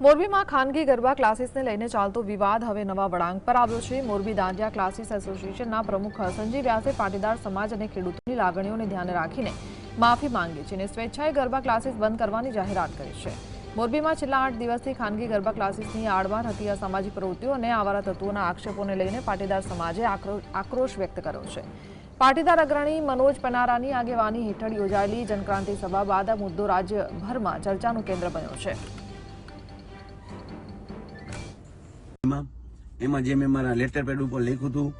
મોરબીમાં ખાનગી ગરબા ક્લાસીસને લઈને ચાલતો વિવાદ હવે નવા વળાંક પર આવ્યો છે. મોરબી દાંડિયા ક્લાસીસ એસોસિએશનના પ્રમુખ સંજીવ વ્યાસે પાટીદાર સમાજ અને ખેડૂતોની લાગણીઓને ધ્યાને રાખીને માફી માંગી છે અને સ્વેચ્છાએ ગરબા ક્લાસીસ બંધ કરવાની જાહેરાત કરી છે. મોરબીમાં છેલ્લા આઠ દિવસથી ખાનગી ગરબા ક્લાસીસની આડમાં હતી અસામાજિક પ્રવૃત્તિઓ અને આવારા તત્વોના આક્ષેપોને લઈને પાટીદાર સમાજે આક્રો- આક્રોશ વ્યક્ત કર્યો છે. પાટીદાર અગ્રણી મનોજ પનારાની આગેવાની હેઠળ યોજાયેલી જનક્રાંતિ સભા બાદ આ મુદ્દો રાજ્યભરમાં ચર્ચાનું કેન્દ્ર બન્યો છે. એમાં એમાં જે મેં મારા લેટર પેડ ઉપર લખ્યું હતું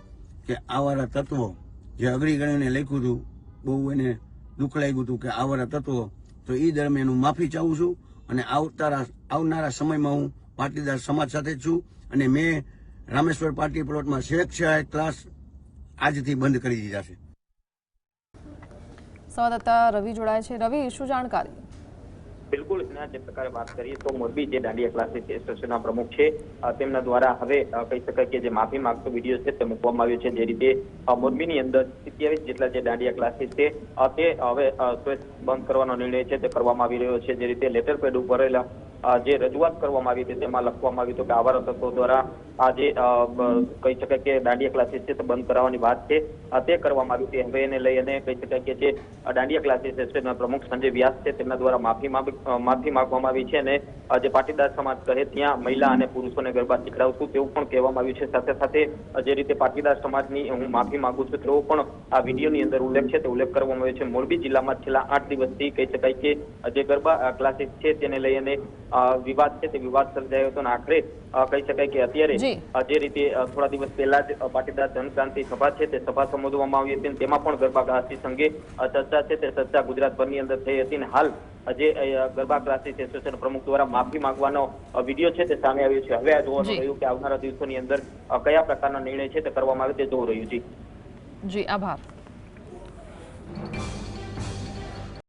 કે આવારા તત્વો, જે અઘરી ગણીને લખ્યું હતું, બહુ એને દુઃખ લાગ્યું હતું કે આવારા તત્વો, તો એ દરમિયાન હું માફી ચાહું છું અને આવતારા, આવનારા સમયમાં હું પાટીદાર સમાજ સાથે છું અને મેં રામેશ્વર પાર્ટી પ્લોટમાં સ્વેચ્છાએ ક્લાસ આજથી બંધ કરી દીધા છે. સંવાદદાતા રવિ જોડાય છે. રવિ, શું જાણકારી? બિલકુલ જે પ્રકારે વાત કરીએ તો મોરબી જે દાંડિયા ક્લાસીસ એસોસિએશનના પ્રમુખ છે તેમના દ્વારા હવે કહી શકાય કે જે માફી માંગતો વીડિયો છે તે મૂકવામાં આવ્યો છે. જે રીતે મોરબીની અંદર સિત્યાવીસ જેટલા જે દાંડિયા ક્લાસીસ છે તે હવે બંધ કરવાનો નિર્ણય છે તે કરવામાં આવી રહ્યો છે. જે રીતે લેટર પેડ ઉપર રહેલા જે રજૂઆત કરવામાં આવી હતી તેમાં લખવામાં આવ્યું હતું કે આવા તત્વો દ્વારા આ કહી શકાય કે દાંડિયા ક્લાસીસ છે તે બંધ કરાવવાની વાત છે. તે કરવામાં આવી હતી. હવે એને લઈ કહી શકાય કે જે દાંડિયા ક્લાસીસ છે પ્રમુખ સંજય વ્યાસ છે તેમના દ્વારા માફી માફી માંગવામાં આવી છે અને જે પાટીદાર સમાજ કહે ત્યાં મહિલા અને પુરુષોને ગરબા શીખડાવશું તેવું પણ કહેવામાં આવ્યું છે. સાથે સાથે જે રીતે પાટીદાર સમાજની હું માફી માંગુ છું તેવો પણ આ વિડીયોની અંદર ઉલ્લેખ છે તે ઉલ્લેખ કરવામાં આવ્યો છે. મોરબી જિલ્લામાં છેલ્લા આઠ દિવસથી કહી શકાય કે જે ગરબા ક્લાસીસ છે તેને લઈ અને વિવાદ છે તે વિવાદ સર્જાયો હતો અને આખરે કહી શકાય કે અત્યારે જે. રીતે થોડા દિવસ પહેલા જ પાટીદાર જનક્રાંતિ સભા છે તે સભા સંબોધવામાં આવી હતી તેમાં પણ ગરબા ક્લાસીસ અંગે ચર્ચા છે તે ચર્ચા ગુજરાતભરની અંદર થઈ હતી અને હાલ જે ગરબા ક્લાસીસ એસોસિએશન પ્રમુખ દ્વારા માફી માંગવાનો વીડિયો છે તે સામે આવ્યો છે. હવે આ જોવાનું. રહ્યું કે આવનારા દિવસોની અંદર કયા પ્રકારના નિર્ણય છે તે કરવામાં આવે તે જોવું રહ્યું છે. જી આભાર.